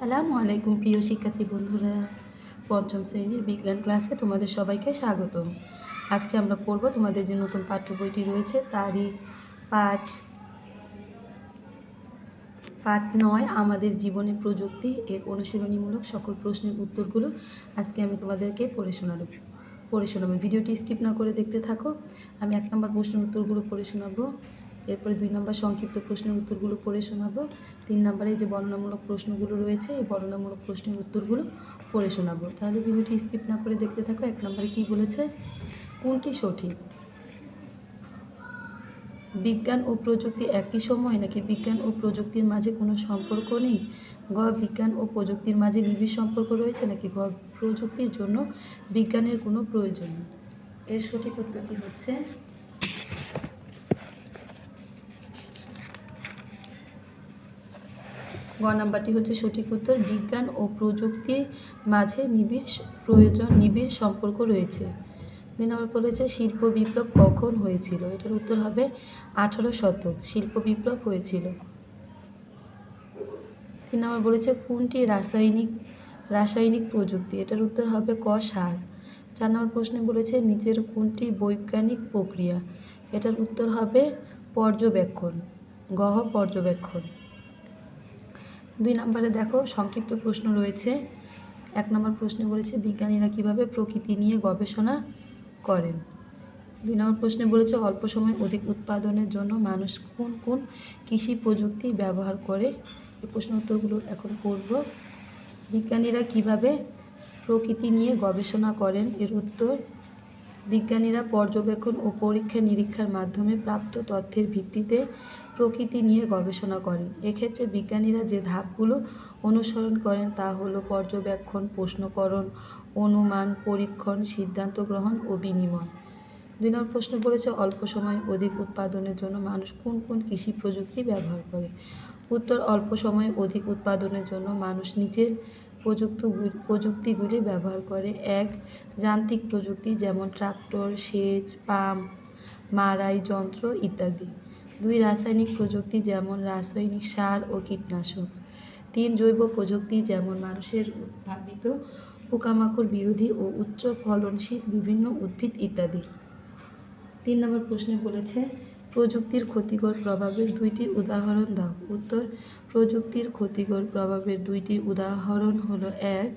সালামু আলাইকুম, প্রিয় শিক্ষার্থী বন্ধুরা। পঞ্চম শ্রেণির বিজ্ঞান ক্লাসে তোমাদের সবাইকে স্বাগতম। আজকে আমরা পড়ব তোমাদের যে নতুন পাঠ্য বইটি রয়েছে, তারই পাঠ পাঠ নয়, আমাদের জীবনে প্রযুক্তি। এর অনুশীলনীমূলক সকল প্রশ্নের উত্তরগুলো আজকে আমি তোমাদেরকে পড়ে শোনাবো। পড়ে শোনাবো। ভিডিওটি স্কিপ না করে দেখতে থাকো। আমি এক নম্বর প্রশ্নের উত্তরগুলো পড়ে শোনাবো। এরপরে দুই নম্বর সংক্ষিপ্ত প্রশ্নের উত্তরগুলো পড়ে শোনাবো। তিন নম্বরে যে বর্ণনামূলক প্রশ্নগুলো রয়েছে, এই বর্ণনামূলক প্রশ্নের উত্তরগুলো পড়ে শোনাবো। তাহলে ভিডিওটি স্কিপ না করে দেখতে থাকো, এক নম্বরে কী বলেছে? কোনটি সঠিক? বিজ্ঞান ও প্রযুক্তি একই সময় নাকি বিজ্ঞান ও প্রযুক্তির মাঝে কোনো সম্পর্ক নেই? গ বিজ্ঞান ও প্রযুক্তির মাঝে নিবিড় সম্পর্ক রয়েছে নাকি গ প্রযুক্তির জন্য বিজ্ঞানের কোনো প্রয়োজন নেই? এর সঠিক উত্তরটি হচ্ছে গ নাম্বারটি হচ্ছে সঠিক উত্তর। বিজ্ঞান ও প্রযুক্তির মাঝে নিবিড় প্রয়োজন, নিবিড় সম্পর্ক রয়েছে। দুই নম্বর বলেছে শিল্প বিপ্লব কখন হয়েছিল? এটার উত্তর হবে আঠারো শতক, শিল্প বিপ্লব হয়েছিল। তিন নম্বর বলেছে কোনটি রাসায়নিক রাসায়নিক প্রযুক্তি? এটার উত্তর হবে ক সার। চার নম্বর প্রশ্নে বলেছে নিচের কোনটি বৈজ্ঞানিক প্রক্রিয়া? এটার উত্তর হবে পর্যবেক্ষণ, গহ পর্যবেক্ষণ। দুই নম্বরে দেখো সংক্ষিপ্ত প্রশ্ন রয়েছে। এক নম্বর প্রশ্নে বলেছে, বিজ্ঞানীরা কীভাবে প্রকৃতি নিয়ে গবেষণা করেন? দুই নম্বর প্রশ্নে বলেছে, অল্প সময় অধিক উৎপাদনের জন্য মানুষ কোন কোন কৃষি প্রযুক্তি ব্যবহার করে? এই প্রশ্ন উত্তরগুলো এখন করব বিজ্ঞানীরা কীভাবে প্রকৃতি নিয়ে গবেষণা করেন? এর উত্তর, বিজ্ঞানীরা পর্যবেক্ষণ ও পরীক্ষা নিরীক্ষার মাধ্যমে প্রাপ্ত তথ্যের ভিত্তিতে প্রকৃতি নিয়ে গবেষণা করেন এক্ষেত্রে বিজ্ঞানীরা যে ধাপগুলো অনুসরণ করেন তা হলো পর্যবেক্ষণ, প্রশ্নকরণ, অনুমান, পরীক্ষণ, সিদ্ধান্ত গ্রহণ ও বিনিময়। দুই নম্বর প্রশ্ন পড়েছে অল্প সময় অধিক উৎপাদনের জন্য মানুষ কোন কোন কৃষি প্রযুক্তি ব্যবহার করে? উত্তর, অল্প সময়ে অধিক উৎপাদনের জন্য মানুষ নিচের প্রযুক্তি প্রযুক্তিগুলি ব্যবহার করে। এক, যান্ত্রিক প্রযুক্তি যেমন ট্রাক্টর, সেচ, পাম্প, মাড়াই, যন্ত্র ইত্যাদি। দুই রাসায়নিক প্রযুক্তি যেমন রাসায়নিক সার ও কীটনাশক। তিন জৈব প্রযুক্তি যেমন মানুষের উদ্ভাবিত পোকামাকড় বিরোধী ও উচ্চ ফলনশীল বিভিন্ন উদ্ভিদ ইত্যাদি। তিন নম্বর প্রশ্নে বলেছে প্রযুক্তির ক্ষতিকর প্রভাবের দুইটি উদাহরণ দাও। উত্তর, প্রযুক্তির ক্ষতিকর প্রভাবের দুইটি উদাহরণ হলো এক,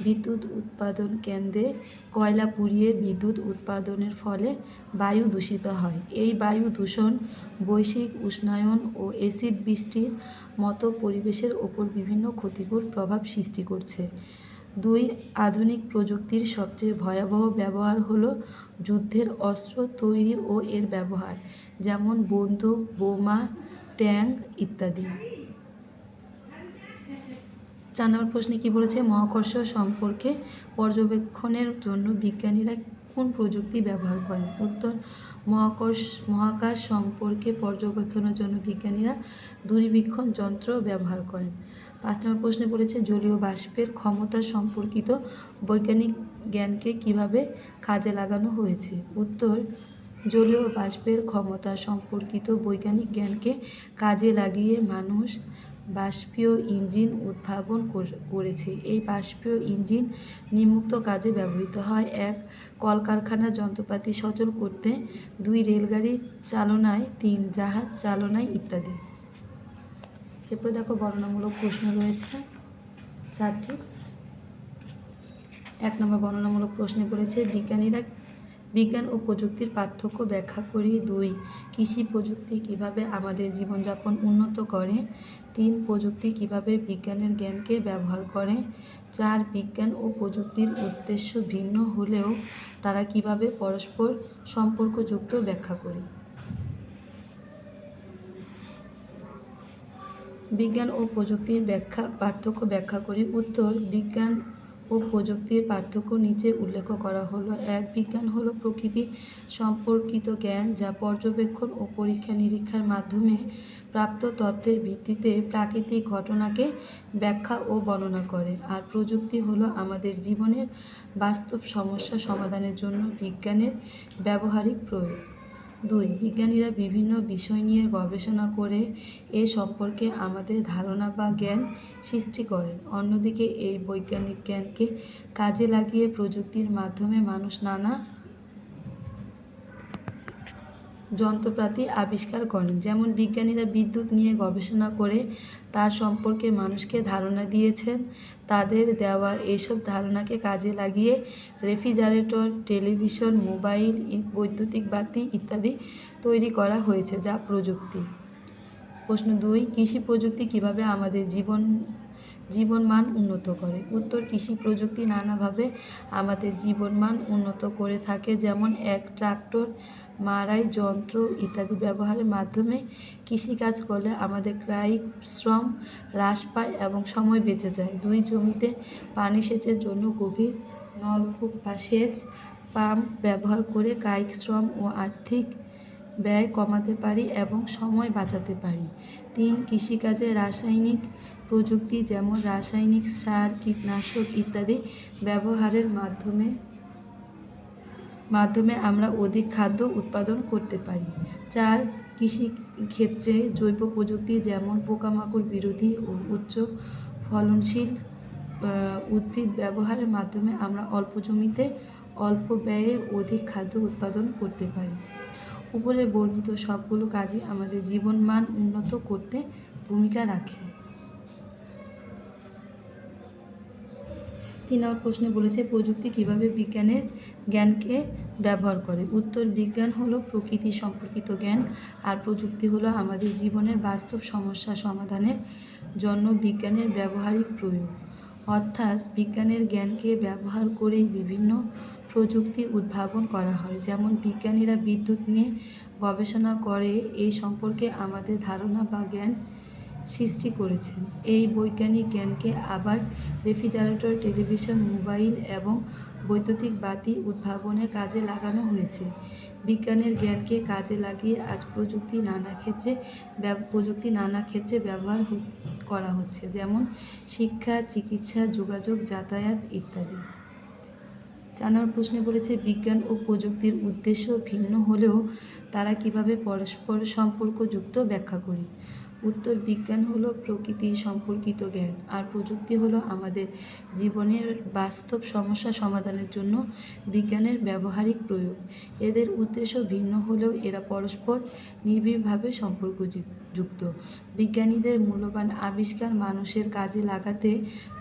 বিদ্যুৎ উৎপাদন কেন্দ্রে কয়লা পুড়িয়ে বিদ্যুৎ উৎপাদনের ফলে বায়ু দূষিত হয়। এই বায়ু দূষণ, বৈশ্বিক উষ্ণায়ন ও অ্যাসিড বৃষ্টির মতো পরিবেশের ওপর বিভিন্ন ক্ষতিকর প্রভাব সৃষ্টি করছে। দুই, আধুনিক প্রযুক্তির সবচেয়ে ভয়াবহ ব্যবহার হলো যুদ্ধের অস্ত্র তৈরি ও এর ব্যবহার। যেমন বন্দুক, বোমা, ট্যাঙ্ক ইত্যাদি। চার নম্বর প্রশ্নে কী বলেছে, মহাকর্ষ সম্পর্কে পর্যবেক্ষণের জন্য বিজ্ঞানীরা কোন প্রযুক্তি ব্যবহার করেন? উত্তর, মহাকর্ষ, মহাকাশ সম্পর্কে পর্যবেক্ষণের জন্য বিজ্ঞানীরা দূরবীক্ষণ যন্ত্র ব্যবহার করেন। পাঁচ নম্বর প্রশ্নে বলেছে, জলীয় বাষ্পের ক্ষমতা সম্পর্কিত বৈজ্ঞানিক জ্ঞানকে কীভাবে কাজে লাগানো হয়েছে? উত্তর জলীয় বাষ্পের ক্ষমতা সম্পর্কিত বৈজ্ঞানিক জ্ঞানকে কাজে লাগিয়ে মানুষ বাষ্পীয় ইঞ্জিন উদ্ভাবন করেছে। এই বাষ্পীয় ইঞ্জিন নিম্নোক্ত কাজে ব্যবহৃত হয়। এক কলকারখানার যন্ত্রপাতি সচল করতে দুই রেলগাড়ি চালনায়, তিন জাহাজ চালনায় ইত্যাদি। এরপর দেখো বর্ণনামূলক প্রশ্ন রয়েছে। চারটি। এক নম্বর বর্ণনামূলক প্রশ্নে বলেছে, বিজ্ঞানীরা বিজ্ঞান ও প্রযুক্তির পার্থক্য ব্যাখ্যা করি। দুই, কৃষি প্রযুক্তি কীভাবে আমাদের জীবনযাপন উন্নত করে? তিন, প্রযুক্তি কীভাবে বিজ্ঞানের জ্ঞানকে ব্যবহার করে? চার, বিজ্ঞান ও প্রযুক্তির উদ্দেশ্য ভিন্ন হলেও তারা কীভাবে পরস্পর সম্পর্কযুক্ত ব্যাখ্যা করি? বিজ্ঞান ও প্রযুক্তির ব্যাখ্যা, পার্থক্য ব্যাখ্যা করি। উত্তর, বিজ্ঞান ও প্রযুক্তির পার্থক্য নিচে উল্লেখ করা হলো। এক, বিজ্ঞান হলো প্রকৃতি সম্পর্কিত জ্ঞান যা পর্যবেক্ষণ ও পরীক্ষা নিরীক্ষার মাধ্যমে প্রাপ্ত তথ্যের ভিত্তিতে প্রাকৃতিক ঘটনাকে ব্যাখ্যা ও বর্ণনা করে। আর প্রযুক্তি হলো আমাদের জীবনের বাস্তব সমস্যা সমাধানের জন্য বিজ্ঞানের ব্যবহারিক প্রয়োগ। দুই, বিজ্ঞানীরা বিভিন্ন বিষয় নিয়ে গবেষণা করে এ সম্পর্কে আমাদের ধারণা বা জ্ঞান সৃষ্টি করেন। অন্যদিকে, এই বৈজ্ঞানিক জ্ঞানকে কাজে লাগিয়ে প্রযুক্তির মাধ্যমে মানুষ নানা যন্ত্রপাতি আবিষ্কার করেন। যেমন বিজ্ঞানীরা বিদ্যুৎ নিয়ে গবেষণা করে তার সম্পর্কে মানুষকে ধারণা দিয়েছেন তাদের দেওয়া এইসব ধারণাকে কাজে লাগিয়ে রেফ্রিজারেটর, টেলিভিশন, মোবাইল বৈদ্যুতিক বাতি ইত্যাদি তৈরি করা হয়েছে যা প্রযুক্তি। প্রশ্ন দুই, কৃষি প্রযুক্তি কীভাবে আমাদের জীবন জীবনমান উন্নত করে। উত্তর কৃষি প্রযুক্তি নানাভাবে আমাদের জীবনমান উন্নত করে থাকে, যেমন এক ট্রাক্টর, মাড়াই যন্ত্র ইত্যাদি ব্যবহারের মাধ্যমে কৃষিকাজ করলে আমাদের কায়িক শ্রম হ্রাস পায় এবং সময় বেঁচে যায়। দুই জমিতে পানি সেচের জন্য গভীর নলকূপ বা সেচ পাম্প ব্যবহার করে কায়িক শ্রম ও আর্থিক ব্যয় কমাতে পারি এবং সময় বাঁচাতে পারি। তিন, কৃষিকাজে রাসায়নিক প্রযুক্তি যেমন রাসায়নিক সার, কীটনাশক ইত্যাদি ব্যবহারের মাধ্যমে মাধ্যমে আমরা অধিক খাদ্য উৎপাদন করতে পারি। চার, কৃষি ক্ষেত্রে জৈব প্রযুক্তি যেমন পোকামাকড় বিরোধী ও উচ্চ ফলনশীল উদ্ভিদ ব্যবহারের মাধ্যমে আমরা অল্প জমিতে অল্প ব্যয়ে অধিক খাদ্য উৎপাদন করতে পারি। উপরে বর্ণিত সবগুলো কাজই আমাদের জীবনমান উন্নত করতে ভূমিকা রাখে। তিন নম্বর প্রশ্নে বলেছে, প্রযুক্তি কীভাবে বিজ্ঞানের জ্ঞানকে ব্যবহার করে? উত্তর, বিজ্ঞান হলো প্রকৃতি সম্পর্কিত জ্ঞান, আর প্রযুক্তি হলো আমাদের জীবনের বাস্তব সমস্যা সমাধানের জন্য বিজ্ঞানের ব্যবহারিক প্রয়োগ। অর্থাৎ বিজ্ঞানের জ্ঞানকে ব্যবহার করেই বিভিন্ন প্রযুক্তি উদ্ভাবন করা হয়। যেমন বিজ্ঞানীরা বিদ্যুৎ নিয়ে গবেষণা করে, এই সম্পর্কে আমাদের ধারণা বা জ্ঞান সৃষ্টি করেছেন। এই বৈজ্ঞানিক জ্ঞানকে আবার রেফ্রিজারেটর, টেলিভিশন, মোবাইল এবং বৈদ্যুতিক বাতি উদ্ভাবনে কাজে লাগানো হয়েছে। বিজ্ঞানের জ্ঞানকে কাজে লাগিয়ে আজ প্রযুক্তি নানা ক্ষেত্রে প্রযুক্তি নানা ক্ষেত্রে ব্যবহার করা হচ্ছে, যেমন শিক্ষা, চিকিৎসা, যোগাযোগ, যাতায়াত ইত্যাদি। জানার প্রশ্নে বলেছে, বিজ্ঞান ও প্রযুক্তির উদ্দেশ্য ভিন্ন হলেও তারা কীভাবে পরস্পর সম্পর্কযুক্ত ব্যাখ্যা করি? উত্তর বিজ্ঞান হলো প্রকৃতি সম্পর্কিত জ্ঞান, আর প্রযুক্তি হলো আমাদের জীবনের বাস্তব সমস্যা সমাধানের জন্য বিজ্ঞানের ব্যবহারিক প্রয়োগ। এদের উদ্দেশ্য ভিন্ন হলেও এরা পরস্পর নিবিড়ভাবে সম্পর্কযুক্ত। বিজ্ঞানীদের মূল্যবান আবিষ্কার মানুষের কাজে লাগাতে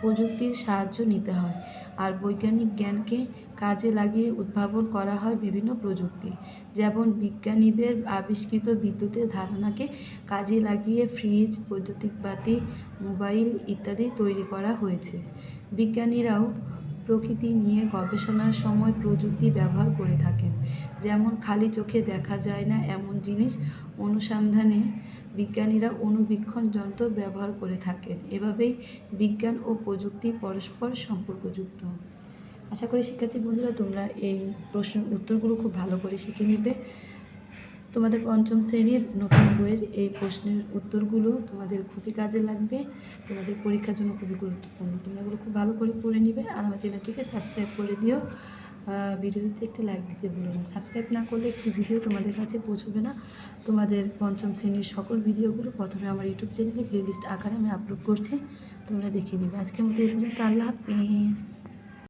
প্রযুক্তির সাহায্য নিতে হয়, আর বৈজ্ঞানিক জ্ঞানকে কাজে লাগিয়ে উদ্ভাবন করা হয় বিভিন্ন প্রযুক্তি। যেমন বিজ্ঞানীদের আবিষ্কৃত বিদ্যুতের ধারণাকে কাজে লাগিয়ে ফ্রিজ, বৈদ্যুতিক বাতি, মোবাইল ইত্যাদি তৈরি করা হয়েছে। বিজ্ঞানীরাও প্রকৃতি নিয়ে গবেষণার সময় প্রযুক্তি ব্যবহার করে থাকেন। যেমন খালি চোখে দেখা যায় না এমন জিনিস অনুসন্ধানে বিজ্ঞানীরা অণুবীক্ষণ যন্ত্র ব্যবহার করে থাকেন। এভাবেই বিজ্ঞান ও প্রযুক্তি পরস্পর সম্পর্কযুক্ত। আশা করি শিক্ষার্থী বন্ধুরা, তোমরা এই প্রশ্নের উত্তরগুলো খুব ভালো করে শিখে নেবে। তোমাদের পঞ্চম শ্রেণির নতুন বইয়ের এই প্রশ্নের উত্তরগুলো তোমাদের খুবই কাজে লাগবে। তোমাদের পরীক্ষার জন্য খুবই গুরুত্বপূর্ণ। তোমরা এগুলো খুব ভালো করে পড়ে নিবে আর আমার চ্যানেলটিকে সাবস্ক্রাইব করে দিও। ভিডিওতে একটি লাইক দিতে ভুলো না। সাবস্ক্রাইব না করলে একটি ভিডিও তোমাদের কাছে পৌঁছবে না। তোমাদের পঞ্চম শ্রেণির সকল ভিডিওগুলো প্রথমে আমার ইউটিউব চ্যানেলে প্লেলিস্ট আকারে আমি আপলোড করছি। তোমরা দেখে নিবে। আজকের মতো এই পর্যন্ত। আল্লাহ হাফিজ।